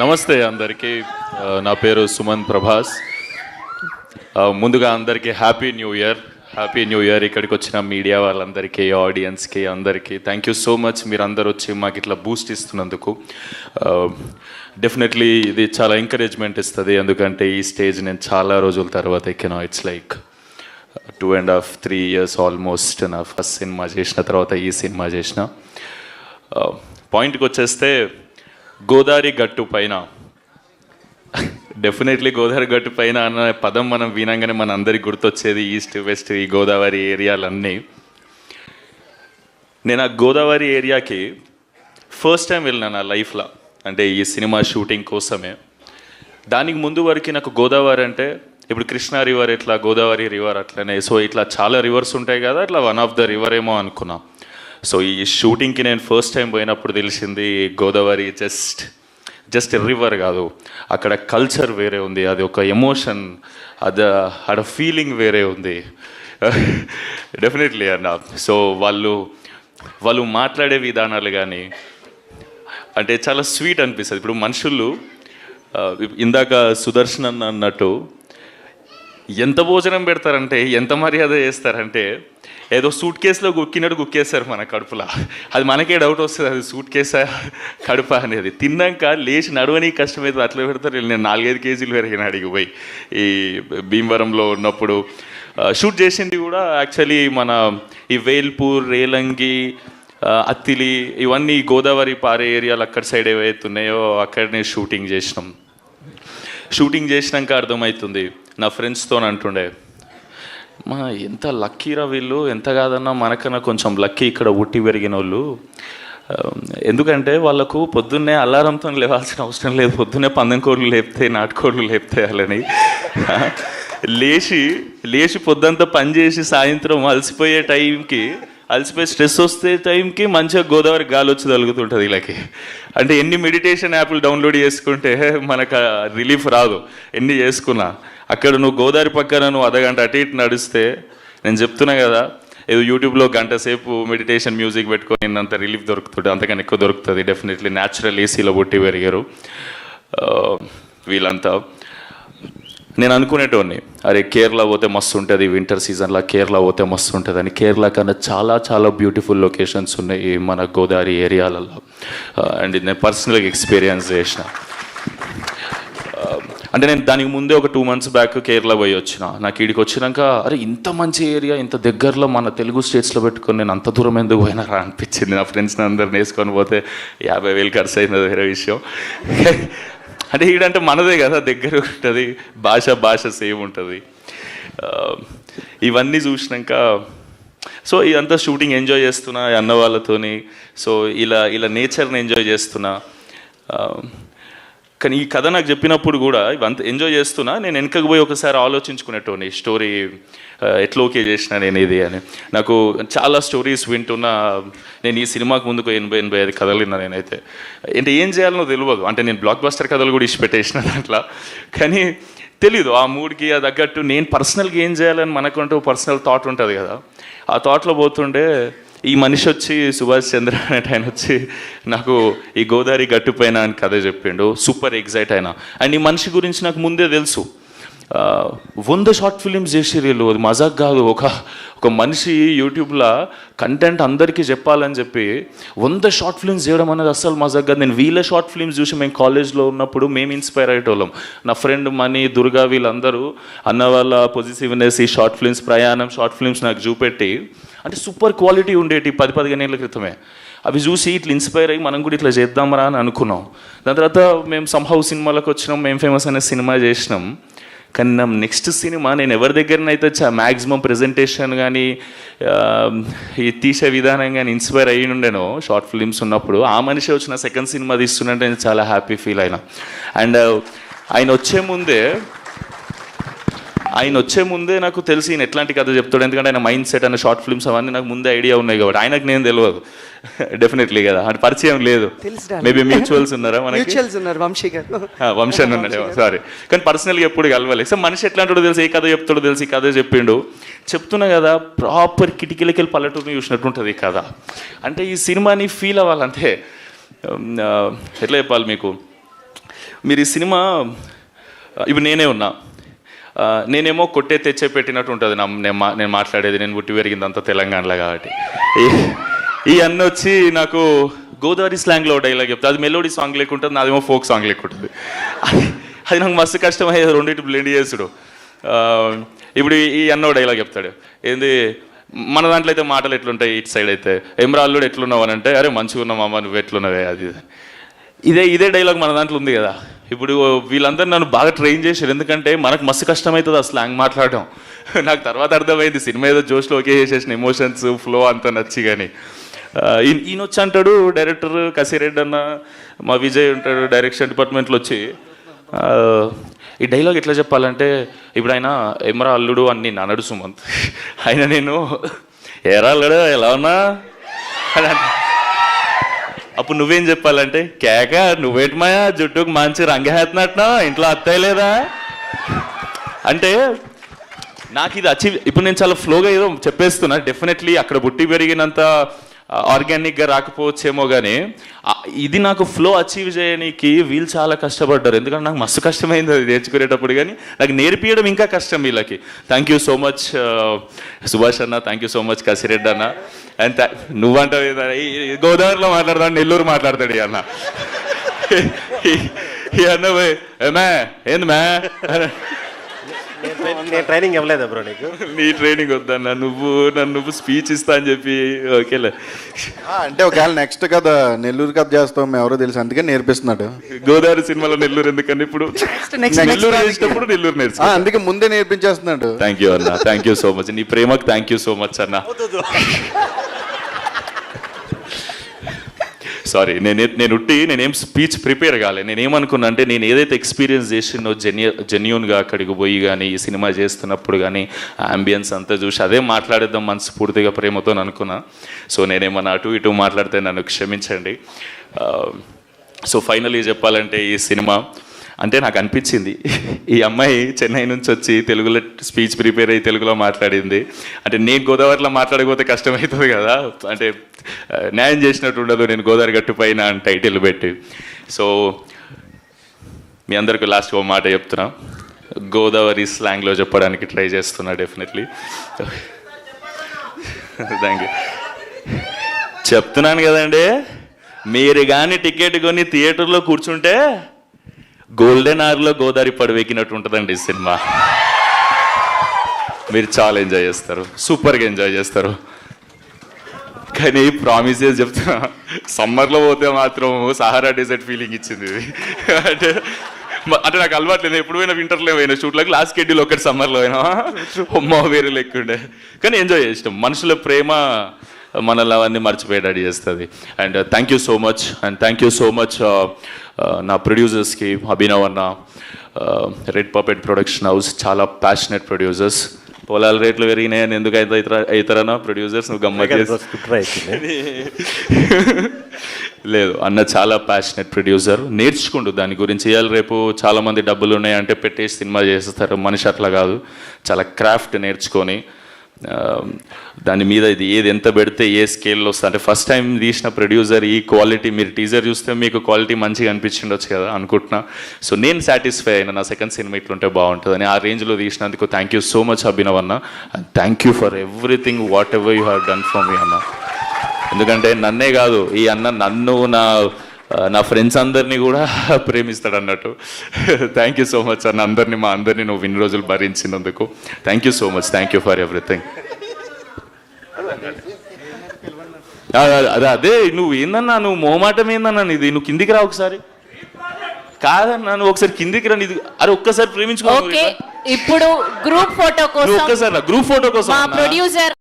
నమస్తే అందరికీ. నా పేరు సుమన్ ప్రభాస్. ముందుగా అందరికీ happy new year. Happy new year. ఇక్కడికి వచ్చిన మీడియా వాళ్ళందరికీ ఆడియన్స్కి అందరికీ. థ్యాంక్ యూ సో మచ్ మీరు అందరు వచ్చి మాకు ఇట్లా బూస్ట్ ఇస్తున్నందుకు. డెఫినెట్లీ ఇది చాలా ఎంకరేజ్మెంట్ ఇస్తుంది. ఎందుకంటే ఈ స్టేజ్ నేను చాలా రోజుల తర్వాత ఎక్కినా. It's like two and half three years almost నా ఫస్ట్ సినిమా చేసిన తర్వాత ఈ సినిమా చేసిన. పాయింట్కి వచ్చేస్తే గోదావరి గట్టు పైన. డెఫినెట్లీ గోదావరి గట్టు పైన అన్న పదం మనం వినంగానే మన అందరికి గుర్తొచ్చేది ఈస్ట్ వెస్ట్ ఈ గోదావరి ఏరియాలన్నీ. నేను ఆ గోదావరి ఏరియాకి ఫస్ట్ టైం వెళ్ళినా నా లైఫ్లో. అంటే ఈ సినిమా షూటింగ్ కోసమే. దానికి ముందు వరకు నాకు గోదావరి అంటే ఇప్పుడు కృష్ణా రివర్ ఇట్లా గోదావరి రివర్ అట్లనే. సో ఇట్లా చాలా రివర్స్ ఉంటాయి కదా ఇట్లా వన్ ఆఫ్ ద రివర్ ఏమో అనుకున్నా. సో ఈ షూటింగ్కి నేను ఫస్ట్ టైం పోయినప్పుడు తెలిసింది గోదావరి జస్ట్ జస్ట్ రివర్ కాదు. అక్కడ కల్చర్ వేరే ఉంది. అది ఒక ఎమోషన్ అది అక్కడ ఫీలింగ్ వేరే ఉంది. డెఫినెట్లీ అన్న. సో వాళ్ళు వాళ్ళు మాట్లాడే విధానాలు కానీ అంటే చాలా స్వీట్ అనిపిస్తుంది. ఇప్పుడు మనుషులు ఇందాక సుదర్శన్ అన్న అన్నట్టు ఎంత భోజనం పెడతారంటే ఎంత మర్యాద చేస్తారంటే ఏదో సూట్ కేసులో గుక్కినట్టు గుక్కేశారు మన కడుపులో. అది మనకే డౌట్ వస్తుంది అది సూట్ కేసా కడుప అనేది. తిన్నాక లేచి నడవని కష్టమైతే అట్లా పెడతారు నేను నాలుగైదు కేజీలు పెరిగిన అడిగి పోయి. ఈ భీమవరంలో ఉన్నప్పుడు షూట్ చేసింది కూడా యాక్చువల్లీ మన ఈ వేల్పూర్ రేలంగి అత్తిలి ఇవన్నీ గోదావరి పారే ఏరియాలు అక్కడ సైడ్ ఏవైతే ఉన్నాయో అక్కడనే షూటింగ్ చేసినాం. షూటింగ్ చేసినాక అర్థమవుతుంది నా ఫ్రెండ్స్తో అంటుండే మా ఎంత లక్కీరా వీళ్ళు ఎంత కాదన్నా మనకన్నా కొంచెం లక్కీ ఇక్కడ ఉట్టి పెరిగిన వాళ్ళు ఎందుకంటే వాళ్ళకు పొద్దున్నే అలారంతో లేవాల్సిన అవసరం లేదు. పొద్దున్నే పందెం కోళ్ళు నాటుకోళ్ళు లేపుతాయి లేచి లేచి పొద్దంతా పని చేసి సాయంత్రం అలసిపోయే టైంకి అలసిపోయి స్ట్రెస్ వస్తే టైంకి మంచిగా గోదావరి గాలి వచ్చి తగులుతుంటుంది వీళ్ళకి అంటే ఎన్ని మెడిటేషన్ యాప్లు డౌన్లోడ్ చేసుకుంటే మనకు రిలీఫ్ రాదు. ఎన్ని చేసుకున్నా. అక్కడ నువ్వు గోదావరి పక్కన నువ్వు అర్ధగంట అటు ఇటు నడిస్తే నేను చెప్తున్నా కదా ఏదో యూట్యూబ్లో గంట సేపు మెడిటేషన్ మ్యూజిక్ పెట్టుకొని అంత రిలీఫ్ దొరుకుతుంది అంతకన్నా ఎక్కువ దొరుకుతుంది. డెఫినెట్లీ న్యాచురల్ ఏసీలో పుట్టి పెరిగారు. వీళ్ళంతా. నేను అనుకునేటోడిని. అరే కేరళ పోతే మస్తు ఉంటుంది వింటర్ సీజన్లో కేరళ పోతే మస్తు ఉంటుంది అని కేరళ కన్నా చాలా చాలా బ్యూటిఫుల్ లొకేషన్స్ ఉన్నాయి మన గోదావరి ఏరియాలలో. అండ్ ఇది నేను పర్సనల్గా ఎక్స్పీరియన్స్ చేసిన. అంటే నేను దానికి ముందే ఒక టూ మంత్స్ బ్యాక్ కేరళ పోయి వచ్చిన. నాకు ఈడికి వచ్చినాక అరే ఇంత మంచి ఏరియా ఇంత దగ్గరలో మన తెలుగు స్టేట్స్లో పెట్టుకొని నేను అంత దూరం ఎందుకు పోయినారా అనిపించింది. నా ఫ్రెండ్స్ని అందరిని వేసుకొని పోతే యాభై వేలు ఖర్చు అయింది వేరే విషయం. అంటే ఈడంటే మనదే కదా దగ్గర ఉంటుంది భాష భాష సేమ్ ఉంటుంది. Um, ఇవన్నీ చూసినాక సో ఇదంతా షూటింగ్ ఎంజాయ్ చేస్తున్నా అన్న వాళ్ళతోని సో ఇలా ఇలా నేచర్ని ఎంజాయ్ చేస్తున్నా. Um, కానీ ఈ కథ నాకు చెప్పినప్పుడు కూడా ఇవంత ఎంజాయ్ చేస్తున్నా నేను వెనకకు పోయి ఒకసారి ఆలోచించుకునేటోని స్టోరీ ఎట్లా ఓకే చేసిన నేను ఇది అని. నాకు చాలా స్టోరీస్ వింటున్నా నేను ఈ సినిమాకు ముందుకు ఎనభై ఎనభై ఐదు కథలు విన్నా నేనైతే. అంటే ఏం చేయాలనో తెలియదు అంటే నేను బ్లాక్ బస్టర్ కథలు కూడా ఇచ్చి దాంట్లో. కానీ తెలీదు ఆ మూడ్కి ఆ తగ్గట్టు నేను పర్సనల్గా ఏం చేయాలని మనకంటూ పర్సనల్ థాట్ ఉంటుంది కదా. ఆ థాట్లో పోతుండే ఈ మనిషి వచ్చి సుభాష్ చంద్ర అనే ఆయన వచ్చి నాకు ఈ గోదావరి గట్టుపైన అని కథ చెప్పిండు. సూపర్ ఎగ్జైట్ అయినా. అండ్ ఈ మనిషి గురించి నాకు ముందే తెలుసు. వంద షార్ట్ ఫిలిమ్స్ చేసిర్రు వీళ్ళు. అది మజాక్ కాదు. ఒక ఒక మనిషి యూట్యూబ్లో కంటెంట్ అందరికీ చెప్పాలని చెప్పి వంద షార్ట్ ఫిల్మ్స్ చేయడం అనేది అస్సలు మజాక్ కాదు. నేను వీళ్ళ షార్ట్ ఫిల్మ్స్ చూసి మేము కాలేజ్లో ఉన్నప్పుడు మేము ఇన్స్పైర్ అయ్యేటోళ్ళం. నా ఫ్రెండ్ మనీ దుర్గా వీళ్ళందరూ అన్న వాళ్ళ పొజిటివ్నెస్ ఈ షార్ట్ ఫిల్మ్స్ ప్రయాణం షార్ట్ ఫిల్మ్స్ నాకు చూపెట్టి అంటే సూపర్ క్వాలిటీ ఉండేటి పది పదిహేను ఏళ్ళ క్రితమే. అవి చూసి ఇట్లా ఇన్స్పైర్ అయ్యి మనం కూడా ఇట్లా చేద్దామరా అని అనుకున్నాం. దాని తర్వాత మేము సంహౌ సినిమాలకు వచ్చినాం. మేము ఫేమస్ అనే సినిమా చేసినాం. కానీ నా నెక్స్ట్ సినిమా నేను ఎవరి దగ్గరనైతే మ్యాక్సిమం ప్రెజెంటేషన్ కానీ ఈ తీసే విధానం కానీ ఇన్స్పైర్ అయ్యి ఉండేనో షార్ట్ ఫిలిమ్స్ ఉన్నప్పుడు ఆ మనిషి వచ్చిన సెకండ్ సినిమా తీస్తున్నట్టు నేను చాలా హ్యాపీ ఫీల్ అయినా. అండ్ ఆయన వచ్చే ముందే ఆయన వచ్చే ముందే నాకు తెలిసి ఈయన ఎట్లాంటి కథ చెప్తాడు. ఎందుకంటే ఆయన మైండ్ సెట్ అనే షార్ట్ ఫిల్మ్స్ అవన్నీ నాకు ముందే ఐడియా ఉన్నాయి కాబట్టి. ఆయనకు నేను తెలియదు డెఫినెట్లీ కదా. అంటే పరిచయం లేదు. మేబీ మ్యూచువల్స్ ఉన్నారా మనకి? మ్యూచువల్స్ ఉన్నారు వంశీ గారు. వంశాన్ని ఉన్నాడేమో. సారీ కానీ పర్సనల్గా ఎప్పుడు కలవాలి. సో మనిషి ఎట్లాంటాడో తెలుసు ఏ కథ చెప్తాడో తెలుసు ఈ కథ చెప్పిండు. చెప్తున్నా కదా ప్రాపర్ కిటికీలకి వెళ్ళి పల్లెటూరుని చూసినట్టు ఉంటుంది ఈ కథ. అంటే ఈ సినిమాని ఫీల్ అవ్వాలంటే ఎట్లా చెప్పాలి మీకు? మీరు ఈ సినిమా ఇప్పుడు నేనే ఉన్నా. నేనేమో కొట్టే తెచ్చే పెట్టినట్టు ఉంటుంది నా నేను మా- నేను మాట్లాడేది. నేను పుట్టి పెరిగిందంతా తెలంగాణలో కాబట్టి. ఈ- అన్న వచ్చి నాకు గోదావరి స్లాంగ్లో డైలాగ్ చెప్తుంది అది మెలోడీ సాంగ్ లేకుంటుంది నాదేమో ఫోక్ సాంగ్ లేకుంటుంది. అది అది నాకు మస్తు కష్టమయ్యేది రెండింటి బ్లెండ్ చేసుడు. ఇప్పుడు ఈ- ఈ అన్న డైలాగ్ చెప్తాడు. ఏంది మన దాంట్లో అయితే మాటలు ఎట్లుంటాయి ఇటు సైడ్ అయితే? ఎమ్రాల్లుడు ఎట్లున్నావు అని అంటే అరే మంచిగా ఉన్నావు అమ్మ నువ్వు ఎట్లున్నావే? అది ఇది. ఇదే ఇదే డైలాగ్ మన దాంట్లో ఉంది కదా. ఇప్పుడు వీళ్ళందరూ నన్ను బాగా ట్రైన్ చేశారు. ఎందుకంటే మనకు మస్తు కష్టమవుతుంది ఆ స్లాంగ్ మాట్లాడడం. నాకు తర్వాత అర్థమైంది సినిమా ఏదో జోష్లో ఓకే చేసేసిన ఎమోషన్స్ ఫ్లో అంతా నచ్చి కానీ ఈయన వచ్చి అంటాడు డైరెక్టర్ కసిరెడ్డి అన్న మా విజయ్ ఉంటాడు డైరెక్షన్ డిపార్ట్మెంట్లో వచ్చి ఈ డైలాగ్ ఎట్లా చెప్పాలంటే ఇప్పుడు ఆయన ఎమరా అల్లుడు అని నేను అనడు సుమంత్. ఆయన నేను ఎరా అల్లుడు ఎలా ఉన్నా? అని అప్పుడు నువ్వేం చెప్పాలంటే కేక నువ్వేటమాయా జుట్టుకు మంచి రంగేస్తున్నట్టు ఇంట్లో అత్తయ్య లేదా? అంటే నాకు ఇది అచీవ్ ఇప్పుడు నేను చాలా ఫ్లోగా ఏదో చెప్పేస్తున్నా. డెఫినెట్లీ అక్కడ బుట్టి పెరిగినంత ఆర్గానిక్గా రాకపోవచ్చేమో కానీ ఇది నాకు ఫ్లో అచీవ్ చేయడానికి వీళ్ళు చాలా కష్టపడ్డారు. ఎందుకంటే నాకు మస్తు కష్టమైంది అది నేర్చుకునేటప్పుడు కానీ నాకు నేర్పించడం ఇంకా కష్టం వీళ్ళకి. Thank you so much Subhash అన్న thank you so much Kasireddy అన్న. అండ్ నువ్వంటావు ఏదో, గోదావరిలో మాట్లాడతాడు నెల్లూరు మాట్లాడతాడు ఈ అన్న. అన్న పోయి, ఏమే ఏంది మే? నేను ట్రైన్- నేను ట్రైనింగ్ ఇవ్వలేదా బ్రో నీకు? నీ ట్రైనింగ్ వద్దన్న నువ్వు నన్ను నువ్వు స్పీచ్ ఇస్తా అని చెప్పి ఓకేలే ఆ, అంటే ఒకవేళ నెక్స్ట్ కథ నెల్లూరు కథ చేస్తాం మేము ఎవరో తెలుసు అందుకే నేర్పిస్తున్నాడు. గోదావరి సినిమాలో నెల్లూరు ఎందుకని ఇప్పుడు? నెల్లూరు చేసినప్పుడు నెల్లూరు ఆ, నేర్చుకో అందుకే ముందే నేర్పించేస్తున్నాడు. థ్యాంక్ యూ అన్న థ్యాంక్ యూ సో మచ్ నీ ప్రేమకు థ్యాంక్ యూ సో మచ్ అన్న. సారీ నేను నేను ఉట్టి నేనేం స్పీచ్ ప్రిపేర్ కాలే. నేను అంటే నేను ఏదైతే ఎక్స్పీరియన్స్ చేసినో జెన్యు జెన్యున్గా అక్కడికి పోయి కానీ ఈ సినిమా చేస్తున్నప్పుడు కానీ అంబియన్స్ అంతా చూసి అదే మాట్లాడేద్దాం మనస్ఫూర్తిగా ప్రేమతో అనుకున్నా. సో నేనేమన్నా అటు ఇటు మాట్లాడితే నన్ను క్షమించండి. సో ఫైనలీ చెప్పాలంటే ఈ సినిమా అంటే నాకు అనిపించింది. ఈ అమ్మాయి చెన్నై నుంచి వచ్చి తెలుగులో స్పీచ్ ప్రిపేర్ అయ్యి తెలుగులో మాట్లాడింది. అంటే నేను గోదావరిలో మాట్లాడకపోతే కష్టమవుతుంది కదా. అంటే న్యాయం చేసినట్టు ఉండదు నేను గోదావరి గట్టు పైన అని టైటిల్ పెట్టి. సో మీ అందరికీ లాస్ట్ ఓ మాట చెప్తున్నా. గోదావరి స్లాంగ్లో చెప్పడానికి ట్రై చేస్తున్నా డెఫినెట్లీ థ్యాంక్ యూ చెప్తున్నాను కదండి మీరు కానీ టికెట్ కొని థియేటర్లో కూర్చుంటే గోల్డెన్ ఆర్లో గోదావరి పడవెక్కినట్టు ఉంటుందండి ఈ సినిమా. మీరు చాలా ఎంజాయ్ చేస్తారు. సూపర్గా ఎంజాయ్ చేస్తారు. కానీ ప్రామిసెస్ చెప్తున్నా సమ్మర్లో పోతే మాత్రం సహారా డెజర్ట్ ఫీలింగ్ ఇచ్చింది ఇది. అంటే అంటే నాకు అలవాటు లేదు. ఎప్పుడు పోయినా వింటర్లో పోయినా షూట్లకు లాస్ట్ షెడ్యూల్ ఒకటి సమ్మర్లో పోయినా. అమ్మ వేరే లెక్కుండే. కానీ ఎంజాయ్ చేసినాం. మనుషుల ప్రేమ మనల్ని అవన్నీ మర్చిపోయేటట్టు చేస్తుంది. And thank you so much and thank you so much నా ప్రొడ్యూసర్స్కి అభినవ్ అన్న రెడ్ పపెట్ ప్రొడక్షన్ హౌస్ చాలా ప్యాషనెట్ ప్రొడ్యూసర్స్ పొలాల రేట్లు పెరిగినాయని ఎందుకు అయితే అవుతారన్నా ప్రొడ్యూసర్స్ నువ్వు గమ్మత్ లేదు అన్న చాలా ప్యాషనెట్ ప్రొడ్యూసర్ నేర్చుకుంటూ దాని గురించి. ఇవాళ రేపు చాలా మంది డబ్బులు ఉన్నాయంటే పెట్టేసి సినిమా చేస్తారు మనిషి అట్లా కాదు. చాలా క్రాఫ్ట్ నేర్చుకొని Um, దాని మీద ఇది ఏది ఎంత పెడితే ఏ స్కేల్లో వస్తుంది? అంటే ఫస్ట్ టైం తీసిన ప్రొడ్యూసర్ ఈ క్వాలిటీ మీరు టీజర్ చూస్తే మీకు క్వాలిటీ మంచిగా అనిపించిండొచ్చు కదా అనుకుంటున్నా. సో నేను సాటిస్ఫై అయినా నా సెకండ్ సినిమా ఇట్లుంటే బాగుంటుందని ఆ రేంజ్లో తీసినందుకు thank you so much Abhinav అన్న. Thank you for everything whatever you have done for me అన్న. ఎందుకంటే నన్నే కాదు ఈ అన్న నన్ను నా నా ఫ్రెండ్స్ అందరినీ కూడా ప్రేమిస్తాడు అన్నట్టు థ్యాంక్ యూ సో మచ్ అన్న అందరినీ మా అందరినీ నువ్వు ఇన్ని రోజులు భరించినందుకు. Thank you so much thank you for everything అదే అదే నువ్వు ఏందన్నా నువ్వు మోమాటం ఏందన్నా ఇది నువ్వు కిందికి రా ఒకసారి. కాదన్నా నువ్వు ఒకసారి కిందికి రా నీది. అరే ఒక్కసారి ప్రేమించుకో ఇప్పుడు గ్రూప్ ఫోటో కోసం ఒక్కసారి గ్రూప్ ఫోటో కోసం. ప్రొడ్యూసర్